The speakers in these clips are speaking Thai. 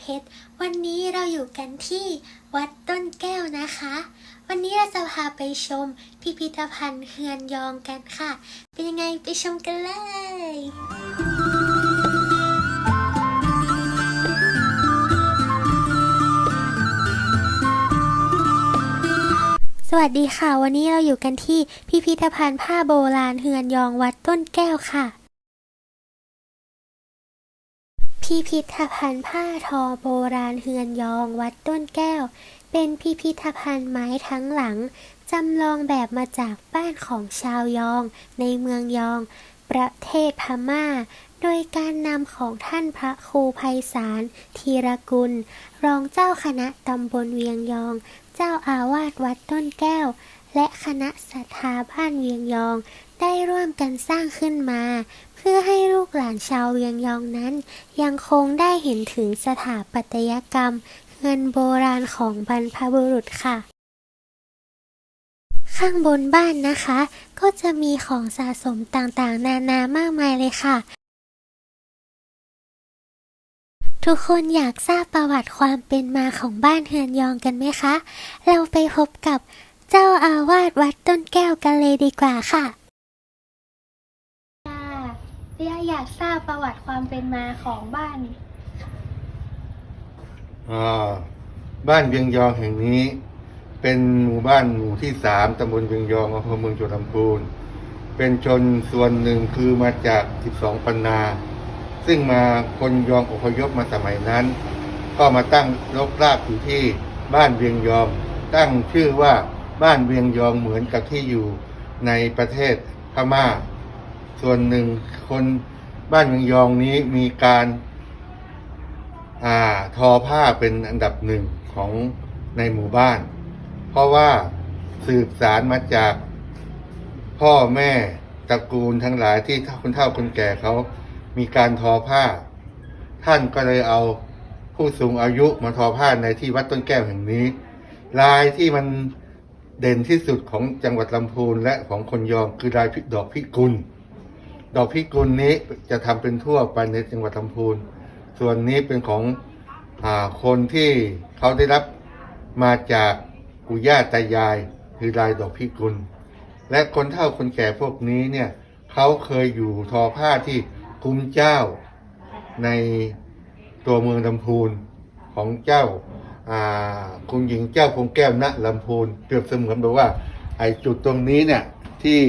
เพชร วันนี้เราอยู่กันที่วัดต้นแก้วนะคะ วันนี้เราจะพาไปชมพิพิธภัณฑ์เฮือนยองกันค่ะ เป็นยังไงไปชมกันเลยสวัสดีค่ะ วันนี้เราอยู่กันที่พิพิธภัณฑ์ผ้าโบราณเฮือนยองวัดต้นแก้วค่ะ พิพิธภัณฑ์ผ้าทอโบราณเฮือนยองวัดต้นแก้ว เป็นพิพิธภัณฑ์ไม้ทั้งหลัง จำลองแบบมาจากบ้านของชาวยอง ในเมืองยอง ประเทศพม่า โดยการนำของท่านพระครูไพศาลธีรกุล รองเจ้าคณะตำบลเวียงยอง เจ้าอาวาสวัดต้นแก้ว และคณะศรัทธาบ้านเวียงยอง ได้ร่วมกันสร้างขึ้นมา เพื่อให้ลูกหลานชาวเวียงยองนั้น ยังคงได้เห็นถึงสถาปัตยกรรม เงินโบราณของบรรพบุรุษค่ะข้างบนบ้านนะคะ ก็จะมีของสะสมต่างๆ นานามากมายเลยค่ะ ทุกคนอยากทราบประวัติความเป็นมาของบ้านเฮือนยองกันไหมคะ เราไปพบกับ เจ้าอาวาสวัดต้นแก้วกันเลยดีกว่าค่ะเรียอยากทราบประวัติความเป็นมาของบ้าน อ่าบ้านเวียงยองแห่งนี้ เป็นหมู่บ้านหมู่ที่สามตำบลเวียงยองอำเภอเมืองจังหวัดลำพูนเป็นชนส่วนหนึ่งคือมาจาก 12 ปันนา ซึ่งมาคนยองอพยพมาสมัยนั้น ก็มาตั้งรกรากอยู่ที่บ้านเวียงยองตั้งชื่อว่า บ้านเวียงยองเหมือนกับที่อยู่ในประเทศพม่า ส่วนหนึ่งคนบ้านเวียงยองนี้มีการอ่าทอผ้าเป็นอันดับหนึ่งของในหมู่บ้าน เพราะว่าสืบสารมาจากพ่อแม่ตระกูลทั้งหลายที่คนเฒ่าคนแก่เขามีการทอผ้า ท่านก็เลยเอาผู้สูงอายุมาทอผ้าในที่วัดต้นแก้วแห่งนี้ ลายที่มัน เด่นที่สุดของจังหวัดลำพูนและของคนยองคือลายดอกพิกุล ดอกพิกุลนี้จะทำเป็นทั่วไปในจังหวัดลำพูน ส่วนนี้เป็นของอคนที่เขาได้รับมาจากปู่ย่าตายาย คือลายดอกพิกุล และคนเฒ่าคนแก่พวกนี้เนี่ยเขาเคยอยู่ทอผ้าที่คุ้มเจ้าในตัวเมืองลำพูนของเจ้า คุณหญิงเจ้าคงแก้วณลำพูนเปรียบเสมือนแบบว่า ไอ้จุดตรงนี้เนี่ยที่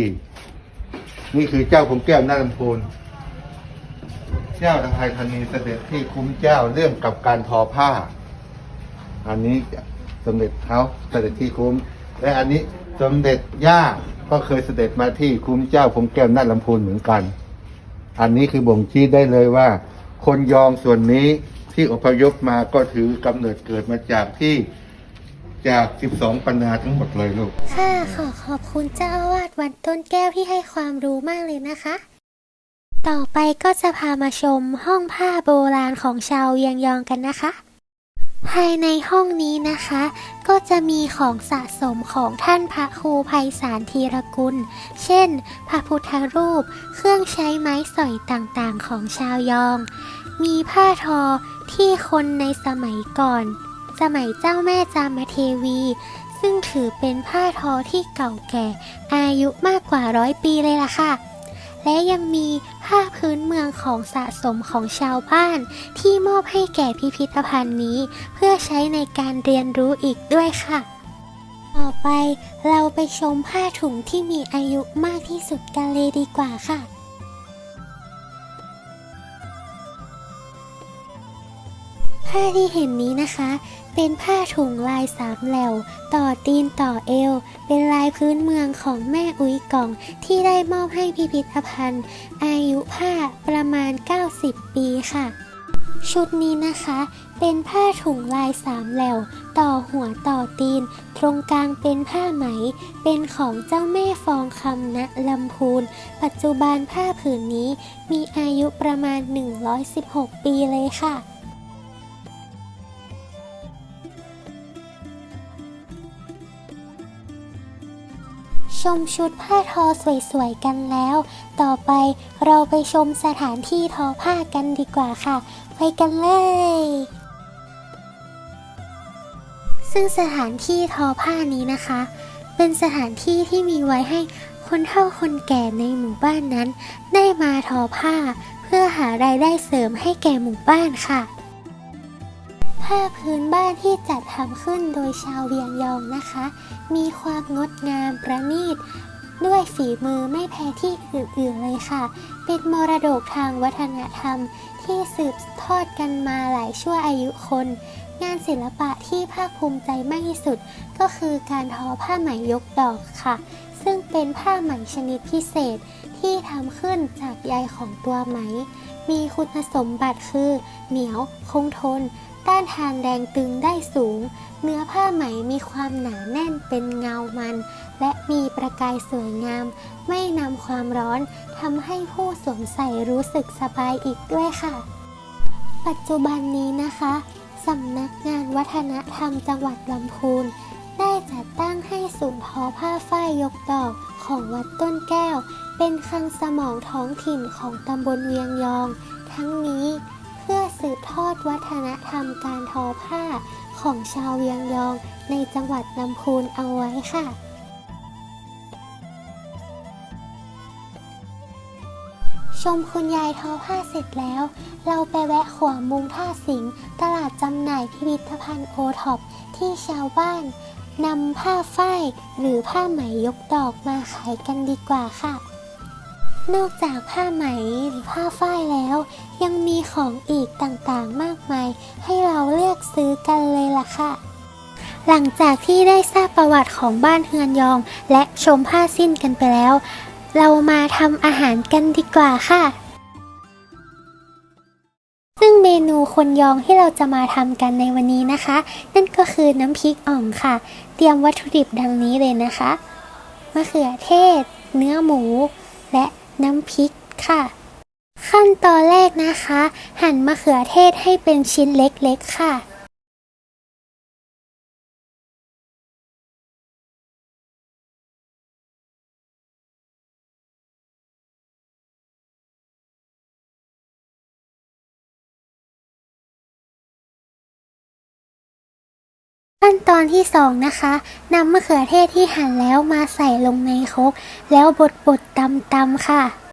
นี่คือเจ้าคงแก้วณลำพูนเจ้าทางไทยธนีเสด็จที่คุ้มเจ้าเรื่องกับการทอผ้า อันนี้สมเด็จเขาเสด็จที่คุ้ม และอันนี้สมเด็จย่าก็เคยเสด็จมาที่คุ้มเจ้าพงแก้วนาฏลำพูนเหมือนกัน อันนี้คือบ่งชี้ได้เลยว่า คนยองส่วนนี้ ที่อพยพมาก็ถือกำเนิดเกิดมาจากที่จาก 12 ปัญนาทั้งหมดเลยลูก ค่ะขอขอบคุณเจ้าอาวาสวัดต้นแก้วที่ให้ความรู้มากเลยนะคะ ต่อไปก็จะพามาชมห้องผ้าโบราณของชาวเวียงยองกันนะคะ ภายในห้องนี้นะคะ ก็จะมีของสะสมของท่านพระครูไพศาลธีรกุล เช่น พระพุทธรูป เครื่องใช้ไม้สอยต่างๆของชาวยอง มีผ้าทอที่คนในสมัยก่อน สมัยเจ้าแม่จามเทวี ซึ่งถือเป็นผ้าทอที่เก่าแก่ อายุมากกว่าร้อยปีเลยล่ะค่ะ และยังมีผ้าพื้นเมืองของสะสมของชาวบ้าน ที่มอบให้แก่พิพิธภัณฑ์นี้ เพื่อใช้ในการเรียนรู้อีกด้วยค่ะ ต่อไปเราไปชมผ้าถุงที่มีอายุมากที่สุดกันเลยดีกว่าค่ะ ผ้าที่เห็นนี้นะคะ เป็นผ้าถุงลายสามแหลวต่อตีนต่อเอว เป็นลายพื้นเมืองของแม่อุ้ยกล่อง ที่ได้มอบให้พิพิธภัณฑ์ อายุผ้าประมาณ 90 ปีค่ะ ชุดนี้นะคะ เป็นผ้าถุงลายสามแหลวต่อหัวต่อตีน ตรงกลางเป็นผ้าไหม เป็นของเจ้าแม่ฟองคำณลำพูน ปัจจุบันผ้าผืนนี้มีอายุประมาณ 116 ปีเลยค่ะ ชมชุดผ้าทอสวยๆกันแล้ว ต่อไปเราไปชมสถานที่ทอผ้ากันดีกว่าค่ะ ไปกันเลย ซึ่งสถานที่ทอผ้านี้นะคะ เป็นสถานที่ที่มีไว้ให้คนเฒ่าคนแก่ในหมู่บ้านนั้น ได้มาทอผ้า เพื่อหารายได้เสริมให้แก่หมู่บ้านค่ะ ผ้าพื้นบ้านที่จัดทำขึ้นโดยชาวเวียงยองนะคะ มีความงดงามประณีต ด้วยฝีมือไม่แพ้ที่อื่นๆเลยค่ะ เป็นมรดกทางวัฒนธรรมที่สืบทอดกันมาหลายชั่วอายุคน งานศิลปะที่ภาคภูมิใจมากที่สุด ก็คือการทอผ้าไหมยกดอกค่ะ ซึ่งเป็นผ้าไหมชนิดพิเศษที่ทำขึ้นจากใยของตัวไหม มีคุณสมบัติคือ เหนียว คงทน ต้านทานแรงตึงได้สูง เนื้อผ้าไหมมีความหนาแน่นเป็นเงามัน และมีประกายสวยงาม ไม่นำความร้อนทำให้ผู้สวมใส่รู้สึกสบายอีกด้วยค่ะ ปัจจุบันนี้นะคะสำนักงานวัฒนธรรมจังหวัดลำพูนได้จัดตั้งให้ศูนย์ทอผ้าฝ้ายยกดอกของวัดต้นแก้ว เป็นคลังสมองท้องถิ่นของตำบลเวียงยอง ทั้งนี้ พื่อสืบทอดวัฒนธรรมการทอผ้าของชาวเวียงยองในจังหวัดลำพูนเอาไว้ค่ะ ชมคุณยายทอผ้าเสร็จแล้ว เราไปแวะขวามุงท่าสิงตลาดจำหน่ายพิพิธภัณฑ์โอท็อปที่ชาวบ้านนำผ้าฝ้ายหรือผ้าไหมยกดอกมาขายกันดีกว่าค่ะ นอกจากผ้าไหมหรือผ้าฝ้ายแล้ว ยังมีของอีกต่างๆมากมาย ให้เราเลือกซื้อกันเลยล่ะค่ะ หลังจากที่ได้ทราบประวัติของบ้านเฮือนยอง และชมผ้าสิ้นกันไปแล้ว เรามาทำอาหารกันดีกว่าค่ะ ซึ่งเมนูคนยองที่เราจะมาทำกันในวันนี้นะคะ นั่นก็คือน้ำพริกอ่องค่ะ เตรียมวัตถุดิบดังนี้เลยนะคะมะเขือเทศ เนื้อหมู และ น้ำพริกค่ะ ขั้นตอนแรกนะคะ หั่นมะเขือเทศให้เป็นชิ้นเล็กๆค่ะ ขั้นตอนที่สองนะคะนำมะเขือเทศที่หั่นแล้วมาใส่ลงในครกแล้วบดบดตำตำค่ะ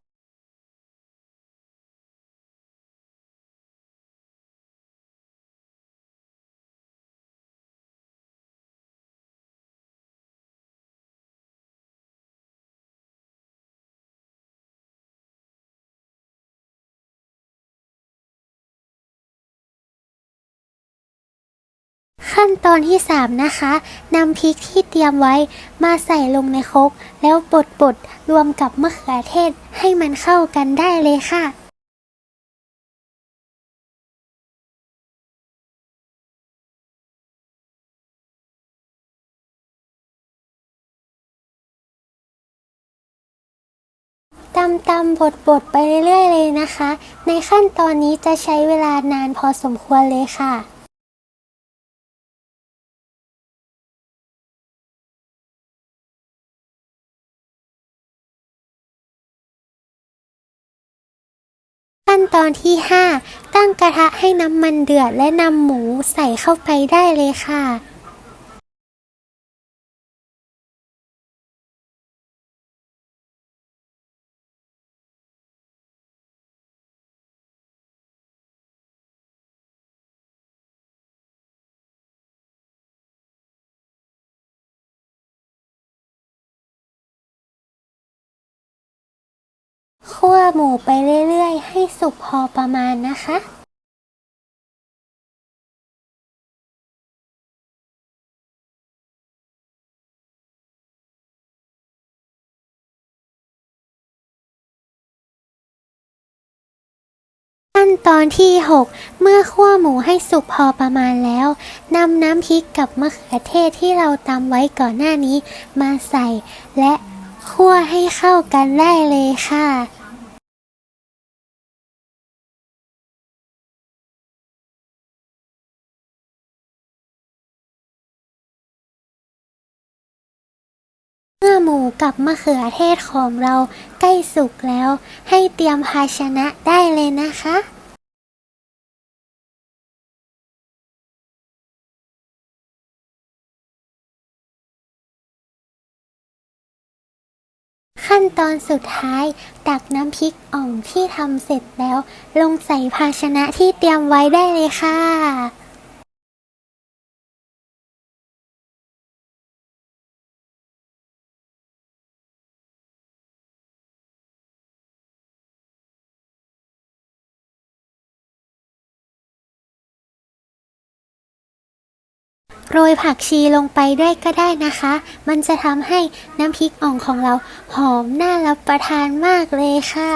ขั้นตอนที่ 3 นะคะนำพริกที่เตรียมไว้มาใส่ลงในครกแล้วบดบดรวมกับมะเขือเทศให้มันเข้ากันได้เลยค่ะตำตำบดบดไปเรื่อยๆเลยนะคะ ในขั้นตอนนี้จะใช้เวลานานพอสมควรเลยค่ะ ขั้นตอนที่ 5 ตั้งกระทะให้น้ำมันเดือดและนำหมูใส่เข้าไปได้เลยค่ะ คั่วหมูไปเรื่อยๆ ให้สุกพอประมาณนะคะ ขั้นตอนที่ 6 เมื่อคั่วหมูให้สุกพอประมาณแล้วนำน้ำพริกกับมะเขือเทศที่เราตำไว้ก่อนหน้านี้มาใส่และคั่วให้เข้ากันได้เลยค่ะ กับมะเขือเทศของเราใกล้สุกแล้ว ให้เตรียมภาชนะได้เลยนะคะขั้นตอนสุดท้ายตักน้ำพริกอ่องที่ทำเสร็จแล้ว ลงใส่ภาชนะที่เตรียมไว้ได้เลยค่ะ โรยผักชีลงไปด้วยก็ได้นะคะ มันจะทำให้น้ำพริกอ่องของเราหอมน่ารับประทานมากเลยค่ะ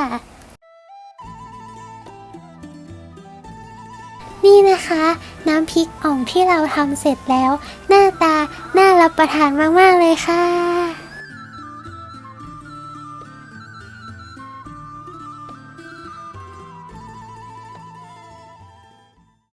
นี่นะคะ น้ำพริกอ่องที่เราทำเสร็จแล้ว หน้าตาน่ารับประทานมากๆเลยค่ะ